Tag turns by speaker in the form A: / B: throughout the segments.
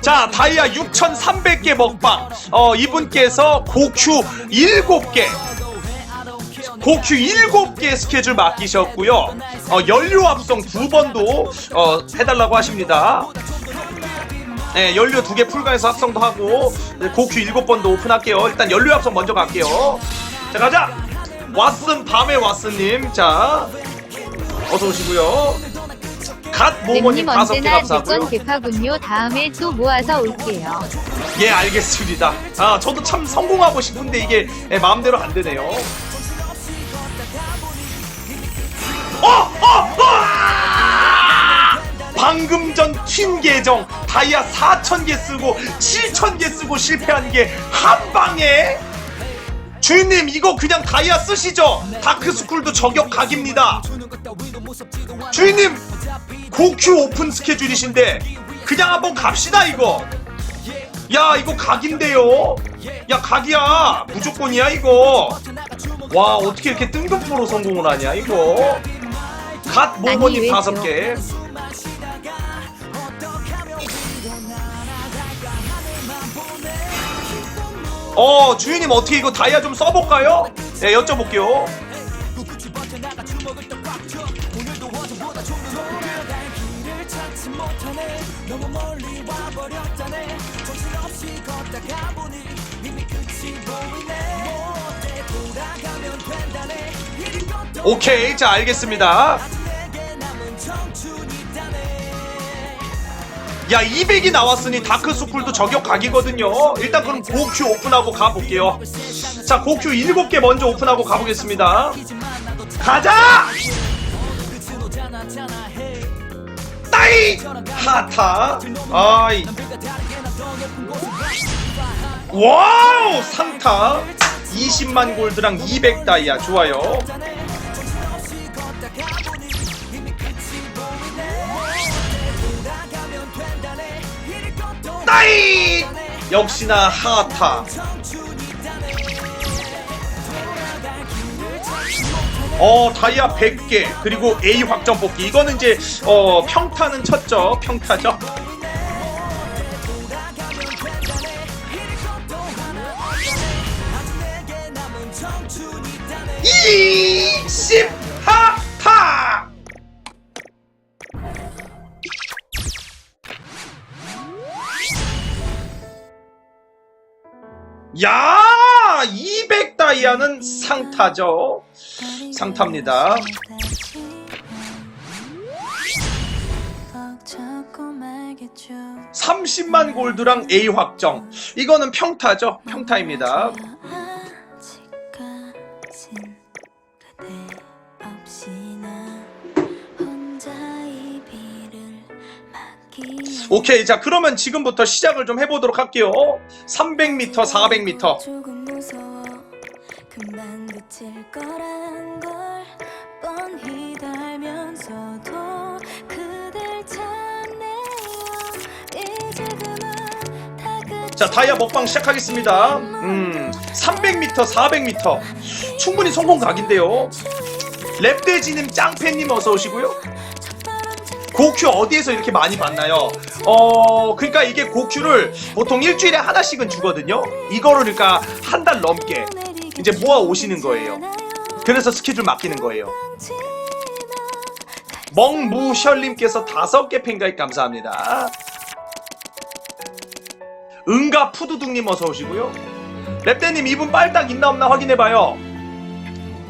A: 자 다이아 6,300개 먹방. 어 이분께서 고큐 7개 고큐 7개 스케줄 맡기셨고요. 어 연료 합성 두 번도 어 해달라고 하십니다. 네, 연료 두 개 풀가에서 합성도 하고 네, 고큐 7번도 오픈할게요. 일단 연료 합성 먼저 갈게요. 자 가자! 왓슨 밤의 왓슨님. 자 어서 오시고요 갓 모모님
B: 님
A: 다섯 개
B: 언제나
A: 감사하고요
B: 대권 대파군요. 다음에 또 모아서 올게요.
A: 예 알겠습니다 아 저도 참 성공하고 싶은데 이게 예, 마음대로 안 되네요 어! 어! 어! 아! 방금 전튄 계정 다이아 4,000개 쓰고 7,000개 쓰고 실패한 게 한 방에 주인님 이거 그냥 다이아 쓰시죠 다크스쿨도 저격 각입니다 주인님 고큐 오픈 스케줄이신데 그냥 한번 갑시다 이거. 야 이거 각인데요? 야 각이야. 무조건이야 이거. 와 어떻게 이렇게 뜬금포로 성공을 하냐 이거. 갓 모모님? 다섯 개. 어 주인님 어떻게 이거 다이아 좀 써볼까요? 네 여쭤볼게요 오케이 자 알겠습니다. 야 200이 나왔으니 다크스쿨도 저격 각이거든요. 일단 그럼 고큐 오픈하고 가볼게요. 자 고큐 7개 먼저 오픈하고 가보겠습니다. 가자 따이 하타. 아이. 와우 상타. 20만 골드랑 200 다이아. 좋아요. 따이! 역시나 하타 어 다이아 100개 그리고 A 확정 뽑기. 이거는 이제 어 평타는 쳤죠? 평타죠? 20 하타! 야, 200 다이아는 상타죠. 상타입니다.
C: 아,
A: 30만 골드랑 A 확정. 이거는 평타죠. 평타입니다. 오케이. 자, 그러면 지금부터 시작을 좀 해보도록 할게요. 300m, 400m. 자, 다이아 먹방 시작하겠습니다. 음, 300m, 400m. 충분히 성공 각인데요. 랩돼지님, 짱팬님 어서 오시고요. 고큐 어디에서 이렇게 많이 봤나요? 어, 그러니까 이게 고큐를 보통 일주일에 하나씩은 주거든요. 이거를 그러니까 한 달 넘게 이제 모아 오시는 거예요. 그래서 스케줄 맡기는 거예요. 멍무셜님께서 다섯 개 팬가입 감사합니다. 응가 푸두둥님 어서 오시고요. 랩대님 이분 빨딱 있나 없나 확인해봐요.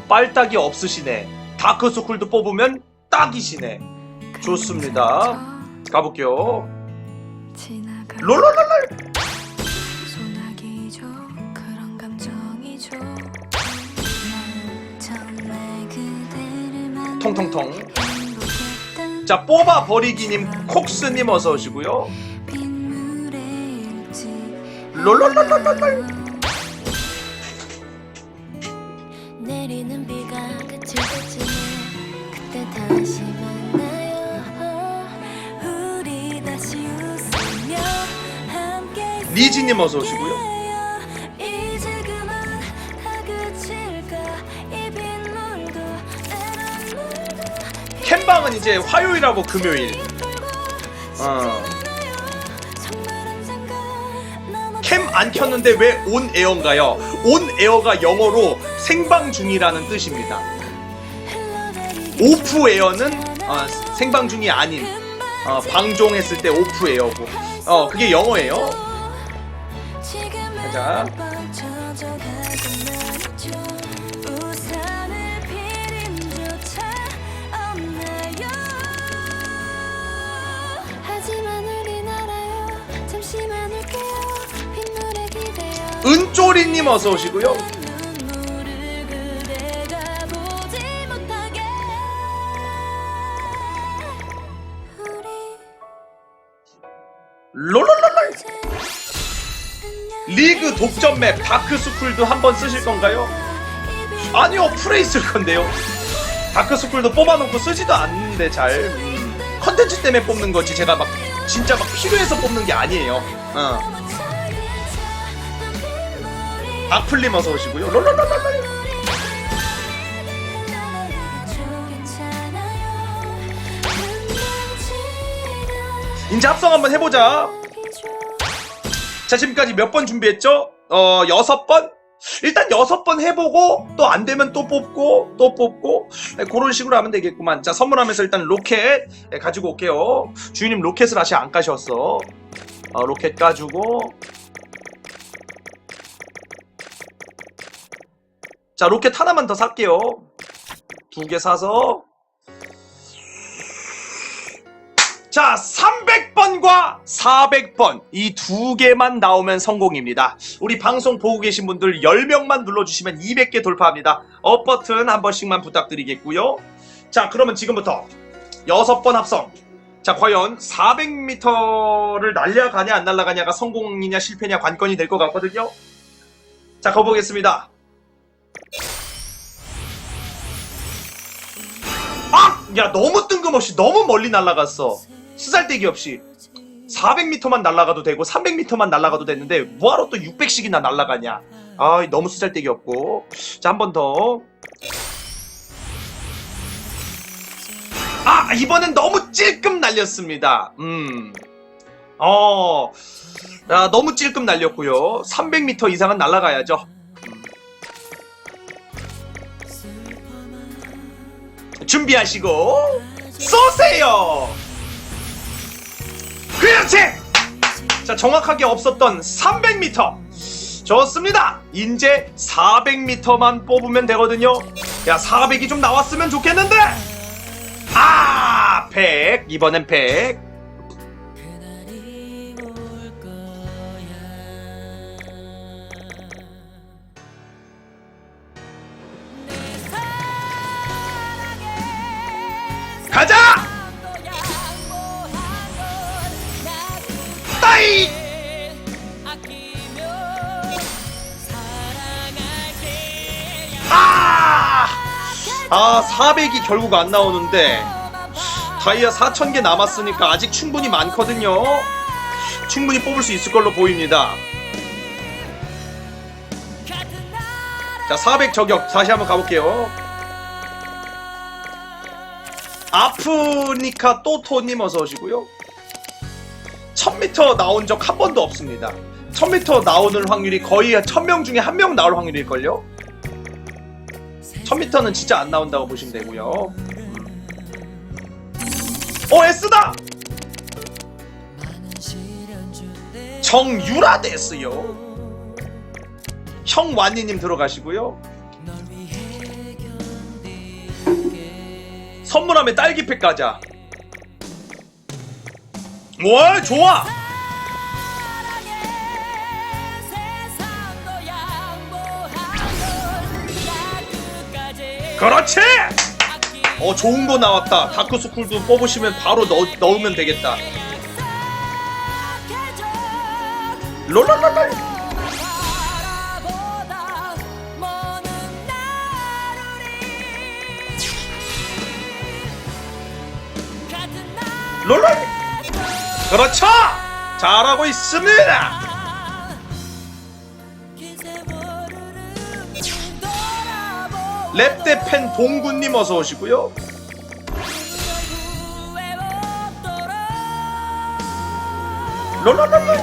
A: 빨딱이 없으시네. 다크소쿨도 뽑으면 딱이시네. 좋습니다. 가볼게요. 롤롤롤롤.
C: 소나기죠 그런 감정이죠 난 정말 그대를 만나
A: 통통통.
C: 행복했던
A: 자 뽑아 버리기님 콕스님 어서 오시고요. 롤롤롤롤롤.
C: 내리는 비가 때쯤에 그때 다시 만나요 우리 다시 웃으며 함께
A: 리지님 어서 오시고요.
C: 이제 그만 다 그칠까 이 빗물도
A: 캠방은 이제 화요일하고 금요일. 어. 안 켰는데 왜 온 에어인가요? 온 에어가 영어로 생방 중이라는 뜻입니다. 오프 에어는 어, 생방 중이 아닌 어, 방종했을 때 오프 에어고 어 그게 영어예요. 가자. 은쪼리님 어서 오시고요. 롤롤롤롤 리그 독점 맵 다크스쿨도 한번 쓰실 건가요? 아니요 프레이 쓸 건데요. 다크스쿨도 뽑아놓고 쓰지도 않는데 잘 음, 컨텐츠 때문에 뽑는 거지 제가 막 진짜 막 필요해서 뽑는 게 아니에요. 어. 아플림 어서 오시고요. 롤롤롤롤 이제 합성 한번 해보자. 자 지금까지 몇 번 준비했죠? 어 여섯 번? 일단 여섯 번 해보고 또 안 되면 또 뽑고 또 뽑고 네, 그런 식으로 하면 되겠구만. 자 선물하면서 일단 로켓 네, 가지고 올게요. 주인님 로켓을 아직 안 까셨어. 어, 로켓 까주고 자 로켓 하나만 더 살게요. 두 개 사서 자, 300번과 400번 이 두 개만 나오면 성공입니다. 우리 방송 보고 계신 분들 10명만 눌러주시면 200개 돌파합니다. 업 버튼 한 번씩만 부탁드리겠고요. 자, 그러면 지금부터 6번 합성. 자, 과연 400m를 날려가냐 안 날아가냐가 성공이냐 실패냐 관건이 될 것 같거든요. 자, 가보겠습니다. 아! 야, 너무 뜬금없이 너무 멀리 날아갔어. 쓰잘데기 없이. 400m만 날아가도 되고 300m만 날아가도 됐는데 뭐하러 또 600씩이나 날아가냐? 아 너무 쓰잘데기 없고. 자 한 번 더. 아 이번엔 너무 찔끔 날렸습니다. 음. 음어. 아, 너무 찔끔 날렸고요. 300m 이상은 날아가야죠 준비하시고 쏘세요 그렇지! 자, 정확하게 없었던 300m. 좋습니다. 이제 400m만 뽑으면 되거든요. 야, 400이 좀 나왔으면 좋겠는데! 아! 100. 이번엔 100. 가자! 따이! 아! 아, 400이 결국 안 나오는데 다이아 4000개 남았으니까 아직 충분히 많거든요. 충분히 뽑을 수 있을 걸로 보입니다. 자, 400 저격 다시 한번 가볼게요. 아프니카 또토님 어서 오시고요. 1000m 나온 적 한 번도 없습니다. 1000m 나오는 확률이 거의 1000명 중에 한 명 나올 확률일걸요? 1000m는 진짜 안 나온다고 보시면 되고요. 음. 어, S다! 정유라 됐어요. 형완니님 들어가시고요. 선물함에 딸기팩 가자. 와, 좋아! 그렇지! 어, 좋은 거 나왔다. 다크스쿨도 뽑으시면 바로 넣, 넣으면 되겠다. 롤롤롤롤! 롤롤! 그렇죠! 잘하고 있습니다! 랩대 팬 동구님 어서 오시고요. 롤롤롤롤.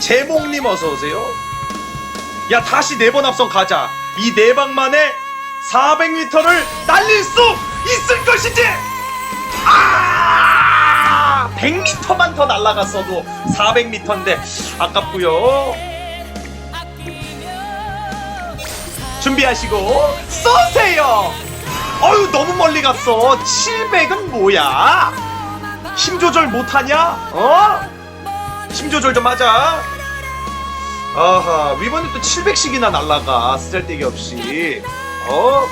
A: 제목님 어서 오세요. 야, 다시 네 번 앞선 가자. 이 네 방만에 400m를 날릴 수 있을 것이지! 아! 100m만 더 날아갔어도 400m인데 아깝고요. 준비하시고 쏘세요. 어유 너무 멀리 갔어. 700은 뭐야? 힘 조절 못하냐? 어? 힘 조절 좀 하자. 아하, 이번에 또 700씩이나 날라가. 쓰잘데기 없이. 어?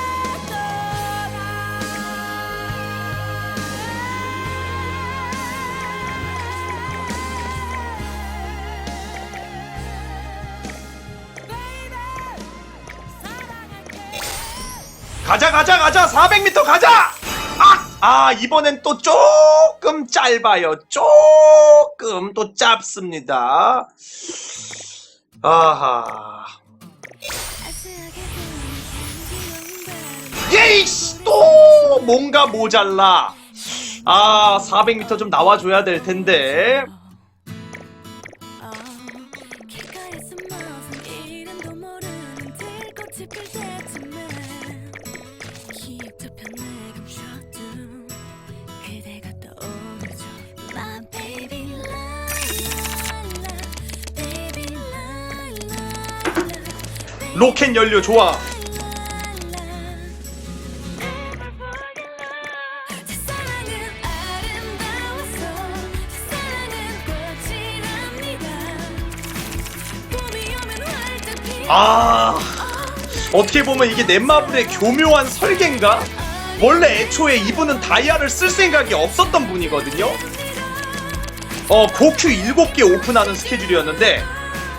A: 가자, 가자, 가자! 400m 가자! 아! 아, 이번엔 또 조금 짧아요. 조금 또 짧습니다. 아하. 예이씨! 또 뭔가 모자라. 아, 400m 좀 나와줘야 될 텐데. 로켓 연료 좋아. 아. 어떻게 보면 이게 넷마블의 교묘한 설계인가? 원래 애초에 이분은 다이아를 쓸 생각이 없었던 분이거든요. 어, 고큐 7개 오픈하는 스케줄이었는데,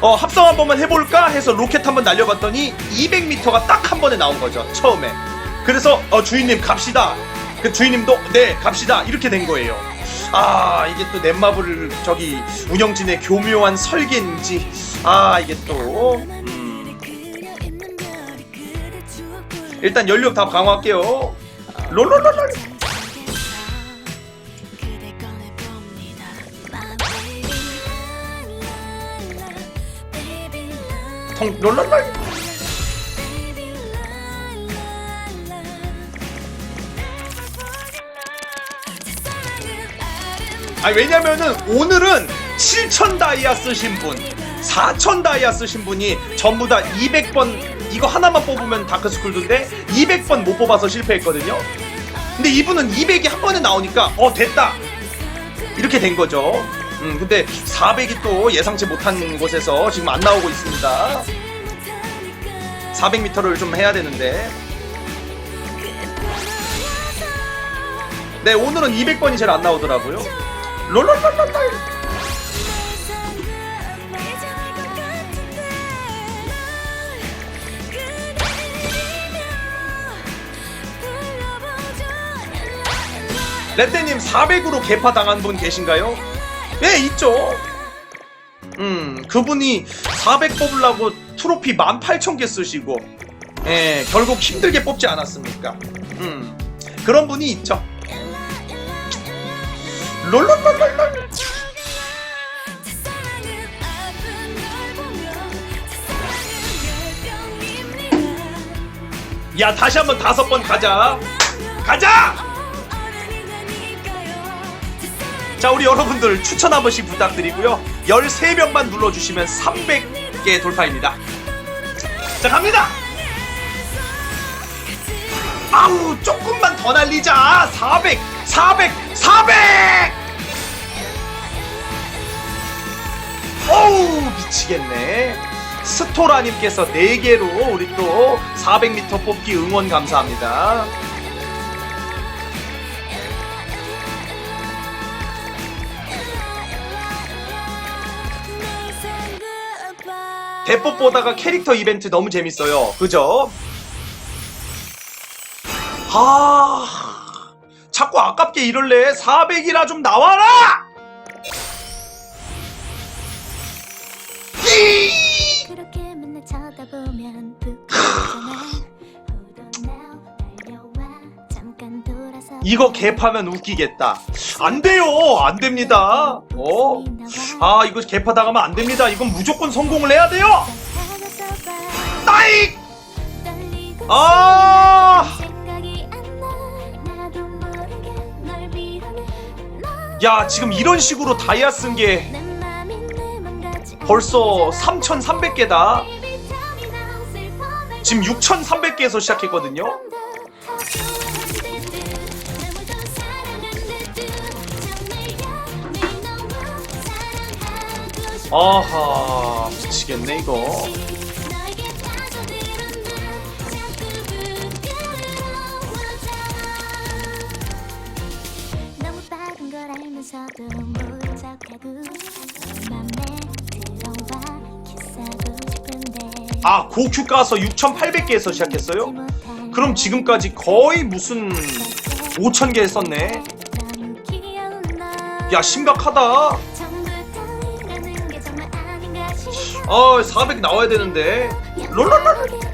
A: 어, 합성 한 번만 해볼까 해서 로켓 한번 날려봤더니 200m가 딱 한 번에 나온 거죠, 처음에. 그래서, 어, 주인님 갑시다. 그 주인님도, 네, 갑시다. 이렇게 된 거예요. 아, 이게 또 넷마블, 저기, 운영진의 교묘한 설계인지, 아, 이게 또, 음. 일단 연료 다 강화할게요. 롤롤롤롤. 통 롤롤롤.
C: 아
A: 왜냐면은 오늘은 7천 다이아 쓰신 분, 4천 다이아 쓰신 분이 전부 다 200번 이거 하나만 뽑으면 다크스쿨드인데 200번 못 뽑아서 실패했거든요. 근데 이분은 200이 한 번에 나오니까 어 됐다 이렇게 된 거죠. 음 근데 400이 또 예상치 못한 곳에서 지금 안 나오고 있습니다. 400m를 좀 해야 되는데. 네 오늘은 200번이 제일 안 나오더라고요. 롤롤롤롤롤. 렛대님 400으로 개파 당한 분 계신가요? 네 있죠. 음 그분이 400 뽑으려고 트로피 18,000개 쓰시고 예 결국 힘들게 뽑지 않았습니까? 음 그런 분이 있죠. 롤롤롤롤롤. 야 다시 한번 다섯 번 가자. 가자. 자 우리 여러분들 추천 한 번씩 부탁드리고요. 13명만 눌러주시면 300개 돌파입니다. 자 갑니다! 아우 조금만 더 날리자. 400 400 400 어우 미치겠네. 스토라님께서 4개로 우리 또 400m 뽑기 응원 감사합니다 대법 보다가 캐릭터 이벤트 너무 재밌어요. 그죠? 아, 자꾸 아깝게 이럴래. 400이라 좀 나와라! 이!
C: 그렇게 맨날 쳐다보면 부끄러잖아
A: 이거 갭하면 웃기겠다. 안 돼요. 안 됩니다. 어?
C: 아 이거 개파 당하면 안 됩니다. 이건 무조건 성공을 해야 돼요. 따익! 아! 야 지금 이런 식으로 다이아 쓴 게 벌써 3,300개다. 지금 6,300개에서 시작했거든요. 아하 미치겠네 이거. 아 고큐 까서 6,800개에서 시작했어요? 그럼 지금까지 거의 무슨 5,000개 썼네. 야 심각하다. 아400 나와야 되는데. 롤롤롤.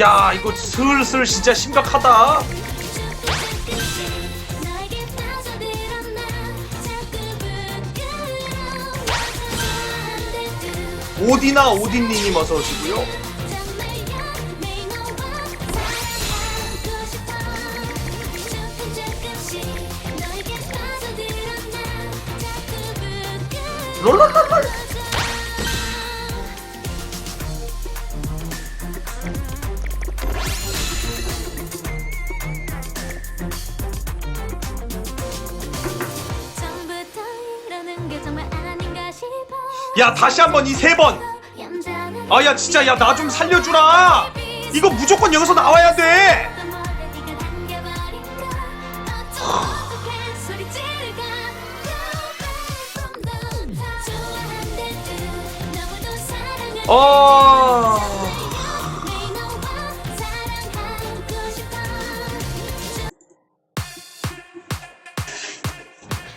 C: 야 이거 슬슬 진짜 심각하다. 오디나 오딘님 어서 오시고요. 야 다시 한번 이 세 번. 아 야 진짜 야 나 좀 살려주라. 이거 무조건 여기서 나와야 돼. 어.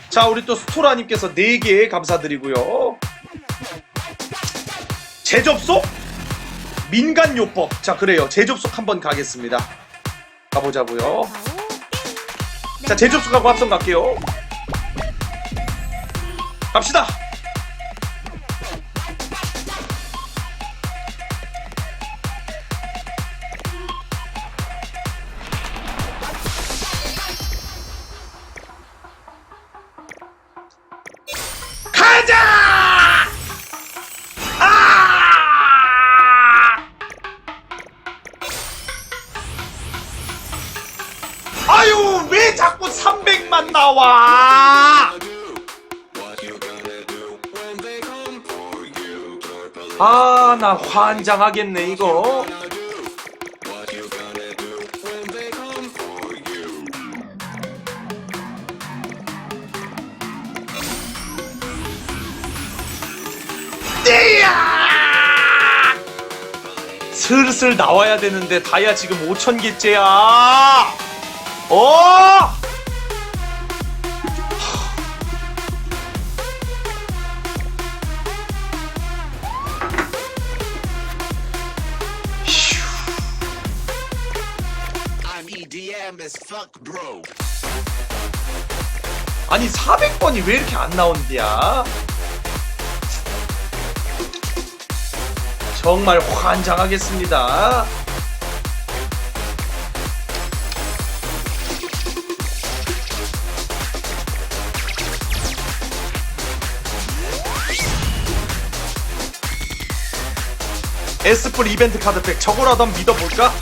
C: 자 우리 또 스토라님께서 4개 감사드리고요. 재접속? 민간요법. 자 그래요. 재접속 한번 가겠습니다. 가보자고요. 자 재접속하고 합성 갈게요. 갑시다. 아, 나 환장하겠네, 이거. 띠야! 슬슬 나와야 되는데 다이아 지금 5천 개째야. 어! 아니 400번이 왜 이렇게 안 나온디야? 정말 환장하겠습니다. 에스플 이벤트 카드팩 저거라도 믿어볼까?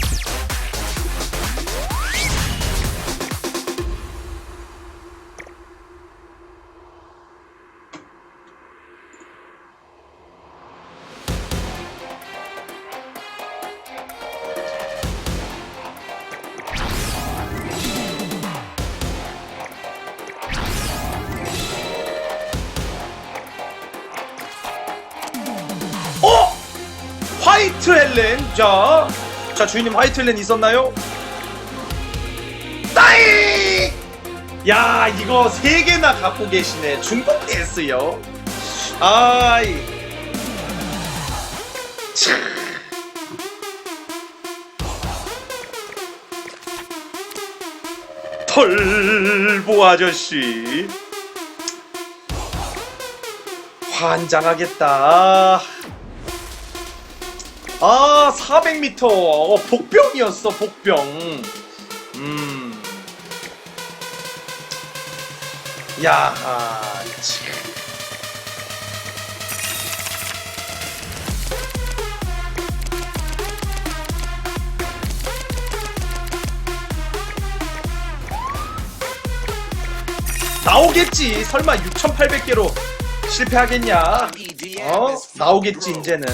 C: 헬렌 자, 자 주인님 헬렌 있었나요? 따이!
A: 야 이거 세 개나 갖고 계시네. 중독됐어요. 아이. 참. 털보 아저씨. 환장하겠다 아 400m 어, 복병이었어 복병 음 야, 참. 나오겠지. 설마 6,800개로 실패하겠냐? 어? 나오겠지. 이제는.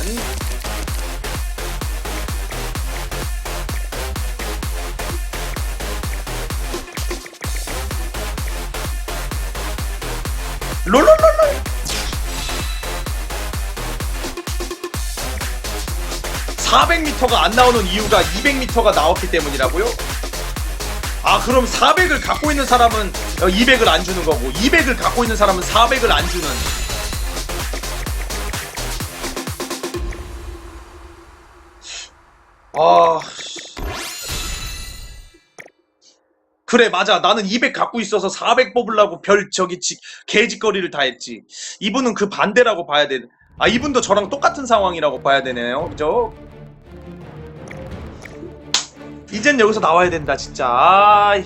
A: 400m가 안 나오는 이유가 200m가 나왔기 때문이라고요? 아 그럼 400을 갖고 있는 사람은 200을 안 주는 거고 200을 갖고 있는 사람은 400을 안 주는 아 씨. 그래 맞아 나는 200 갖고 있어서 400 뽑으려고 별 저기 지, 개짓거리를 다 했지 이분은 그 반대라고 봐야 돼아 이분도 저랑 똑같은 상황이라고 봐야 되네요 그죠? 이젠 여기서 나와야 된다 진짜 아이.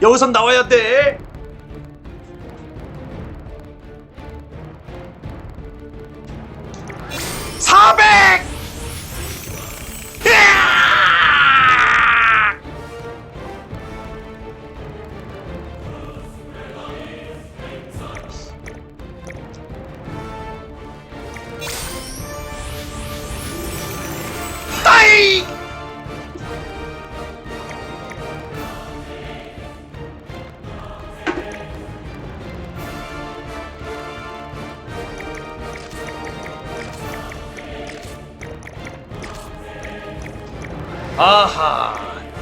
A: 여기선 나와야 돼400!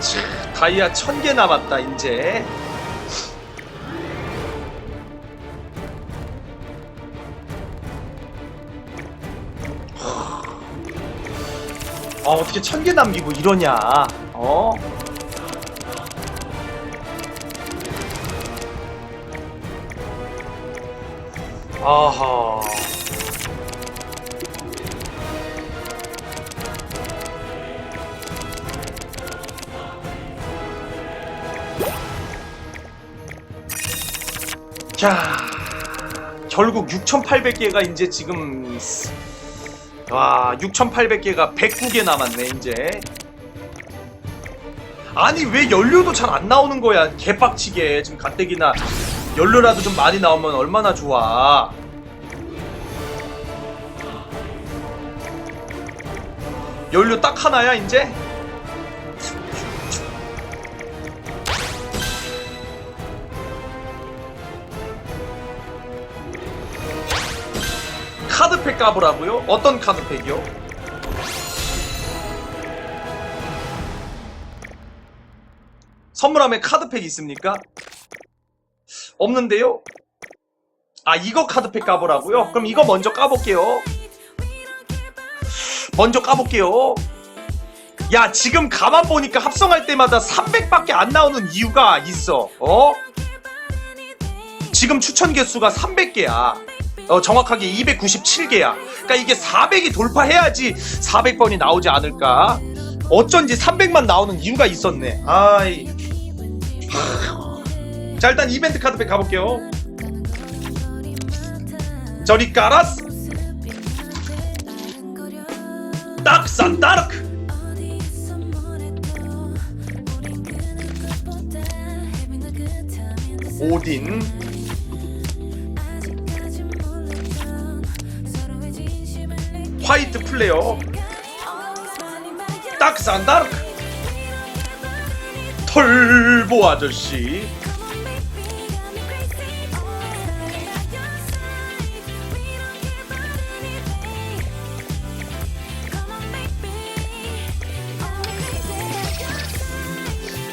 A: 참, 다이아 천개 남았다 이제. 아 어떻게 천개 남기고 이러냐. 어? 아하 자, 결국 6,800개가 이제 지금 와, 6,800개가 109개 남았네 이제. 아니 왜 연료도 잘 안 나오는 거야? 개빡치게 지금 가뜩이나 연료라도 좀 많이 나오면 얼마나 좋아. 연료 딱 하나야 이제? 까보라고요? 어떤 카드팩이요? 선물함에 카드팩 있습니까? 없는데요? 아 이거 카드팩 까보라고요? 그럼 이거 먼저 까볼게요 먼저 까볼게요 야 지금 가만 보니까 합성할 때마다 300밖에 안 나오는 이유가 있어 어? 지금 추천 개수가 300개야 어, 정확하게 297개야. 그러니까 이게 400이 돌파해야지 400번이 나오지 않을까? 어쩐지 300만 나오는 이유가 있었네. 아이. 하. 자, 일단 이벤트 카드팩 가볼게요. 저리 까라스. 딱산 따르크. 오딘. 화이트 플레어 딱산 다르크 털보 아저씨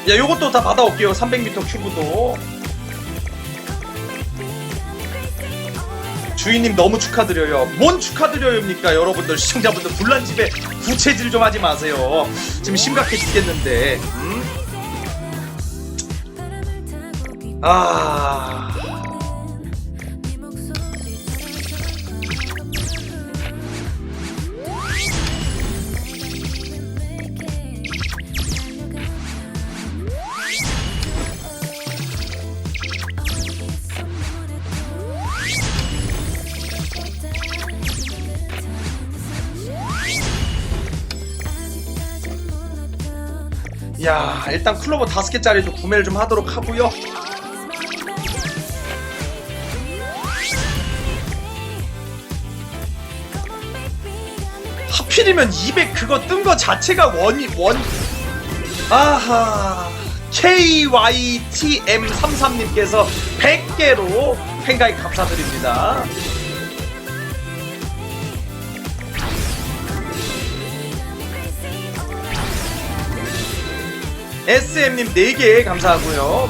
A: 야, 요것도 다 받아올게요. 300m 큐브도. 주인님 너무 축하드려요. 뭔 축하드려요입니까, 여러분들 시청자분들 불난 집에 부채질 좀 하지 마세요. 지금 심각해 죽겠는데. 음? 아. 야, 일단 클로버 다섯 개짜리 좀 구매를 좀 하도록 하고요. 하필이면 200 그거 뜬 거 자체가 원이 원 아하 KYTM33님께서 100개로 팬가입 감사드립니다. SM님 4개 감사하고요.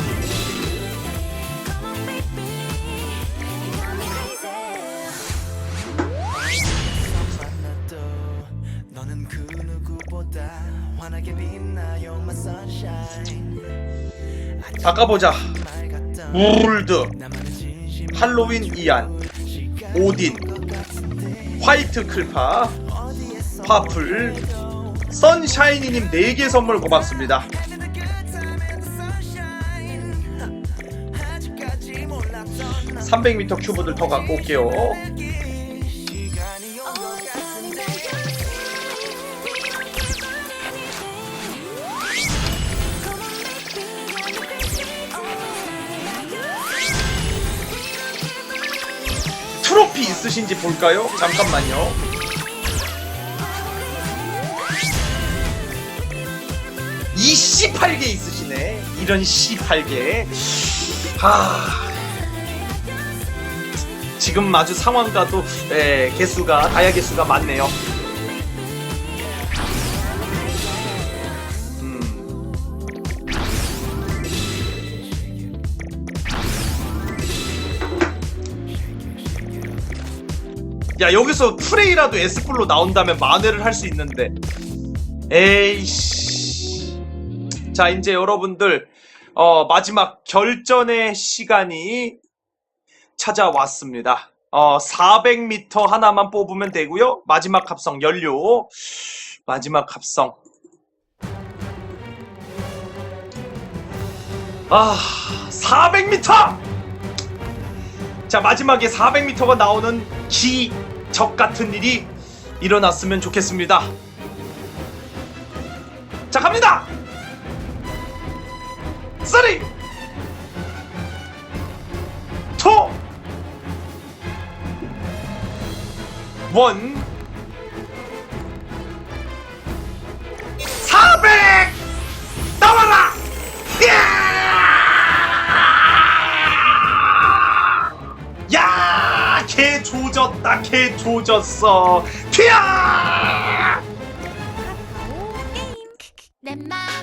D: 너는 그 누구보다 환하게 빛나요 my sunshine
A: 아까 보자.
D: 맑았던
A: 울드, 할로윈 이안, 오딘, 화이트 클파, 파플, 선샤이니님 4개 선물 고맙습니다. 300m 큐브들 더 갖고 올게요. 트로피 있으신지 볼까요? 잠깐만요. 이 C8개 있으시네. 이런 C8개. 하. 지금 아주 상황과도 에, 개수가 다야 개수가 많네요. 음. 야 여기서 프레이라도 S뿔로 나온다면 만회를 할 수 있는데 에이씨 자 이제 여러분들 어, 마지막 결전의 시간이 찾아왔습니다. 어, 400m 하나만 뽑으면 되고요. 마지막 합성 연료. 마지막 합성. 아 400m 자 마지막에 400m가 나오는 기적 같은 일이 일어났으면 좋겠습니다. 자 갑니다. 3 2 원 400! 나와라! 야! 야! 개 조졌다, 개 조졌어. 튀어! 카카오